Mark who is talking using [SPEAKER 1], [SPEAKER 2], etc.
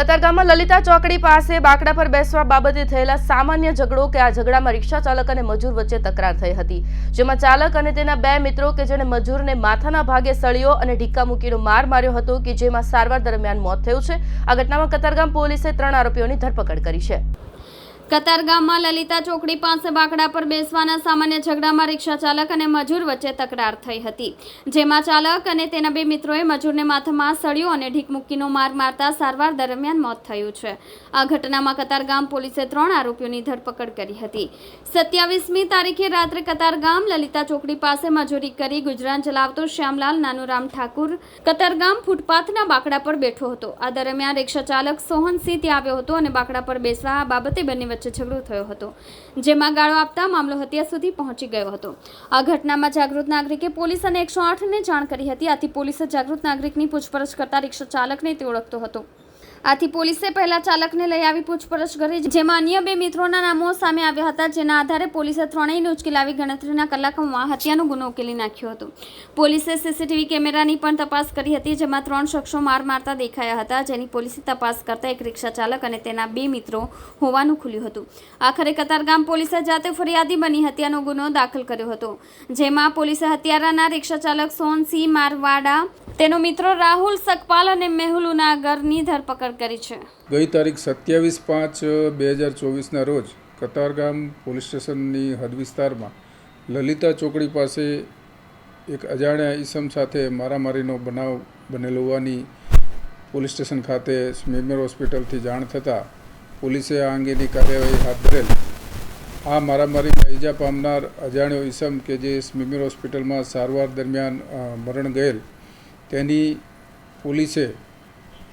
[SPEAKER 1] કતારગામમાં લલિતા ચોકડી પાસે બાકડા પર બેસવા બાબતે થયેલા સામાન્ય ઝઘડો કે આ ઝઘડામાં રિક્ષા ચાલક અને મજૂર વચ્ચે તકરાર થઈ હતી. જેમાં ચાલક અને તેના બે મિત્રો કે જેણે મજૂરને માથાના ભાગે સળિયો અને ઢીક્કા મૂકીનો માર માર્યો હતો કે જેમાં સારવાર દરમિયાન મોત થયું છે. આ ઘટનામાં કતારગામ પોલીસે ત્રણ આરોપીઓની ધરપકડ કરી છે.
[SPEAKER 2] કતારગામમાં લલિતા ચોકડી પાસે બાકડા પર બેસવાના સામાન્ય ઝઘડામાં રિક્ષા ચાલક અને મજૂર વચ્ચે તકરાર થઈ હતી. જેમાં ચાલક અને તેના બે મિત્રોએ મજૂરને માથામાં સળિયો અને ઢીક મુક્કીનો માર મારતા સારવાર દરમિયાન મોત થયું છે. આ ઘટનામાં કતારગામ પોલીસે ત્રણ આરોપીઓની ધરપકડ કરી હતી. સત્યાવીસમી તારીખે રાત્રે કતારગામ લલિતા ચોકડી પાસે મજૂરી કરી ગુજરાન ચલાવતો શ્યામલાલ નાનુરામ ઠાકુર કતારગામ ફૂટપાથના બાકડા પર બેઠો હતો. આ દરમિયાન રિક્ષા ચાલક સોહનસિંહ ત્યાં આવ્યો હતો અને બાકડા પર બેસવા આ બાબતે બંને વચ્ચે ઝઘડો થયો હતો, જેમાં ગાળો આપતા મામલો હત્યા સુધી પહોંચી ગયો હતો. આ ઘટનામાં જાગૃત નાગરિકે પોલીસ અને એકસો આઠને જાણ કરી હતી, આથી પોલીસે જાગૃત નાગરિકની પૂછપરછ કરતા રિક્ષા ચાલકને તે ઓળખતો હતો. આથી પોલીસે પહેલા ચાલકને લઈ આવી પૂછપરછ કરી, જેમાં અન્ય બે મિત્રોના નામો સામે આવ્યા હતા, જેના આધારે પોલીસે ત્રણેયને ઉચકેલાવી ગણતરીના કલાકોમાં હત્યાનો ગુનો ઉકેલી નાખ્યો હતો. પોલીસે સીસીટીવી કેમેરાની પણ તપાસ કરી હતી, જેમાં ત્રણ શખ્સો માર મારતા દેખાયા હતા, જેની પોલીસે તપાસ કરતા એક રિક્ષા ચાલક અને તેના બે મિત્રો હોવાનું ખુલ્યું હતું. આખરે કતારગામ પોલીસે જાતે ફરિયાદી બની હત્યાનો ગુનો દાખલ કર્યો હતો, જેમાં પોલીસે હત્યારાના રિક્ષા ચાલક સોનસિંહ મારવાડા, તેનો મિત્રો રાહુલ સકપાલ અને મેહુલ ઉનાગરની ધરપકડ કરી છે.
[SPEAKER 3] ગઈ તારીખ સત્યાવીસ પાંચ બે હજાર ચોવીસના રોજ કતારગામ પોલીસ સ્ટેશનની હદ વિસ્તારમાં લલિતા ચોકડી પાસે એક અજાણ્યા ઈસમ સાથે મારામારીનો બનાવ બનેલો હોવાની પોલીસ સ્ટેશન ખાતે સ્મીમેર હોસ્પિટલથી જાણ થતાં પોલીસે આ અંગેની કાર્યવાહી હાથ ધરેલ. આ મારામારીમાં ઈજા પામનાર અજાણ્યો ઈસમ કે જે સ્મીમેર હોસ્પિટલમાં સારવાર દરમિયાન મરણ ગયેલ તેની પોલીસે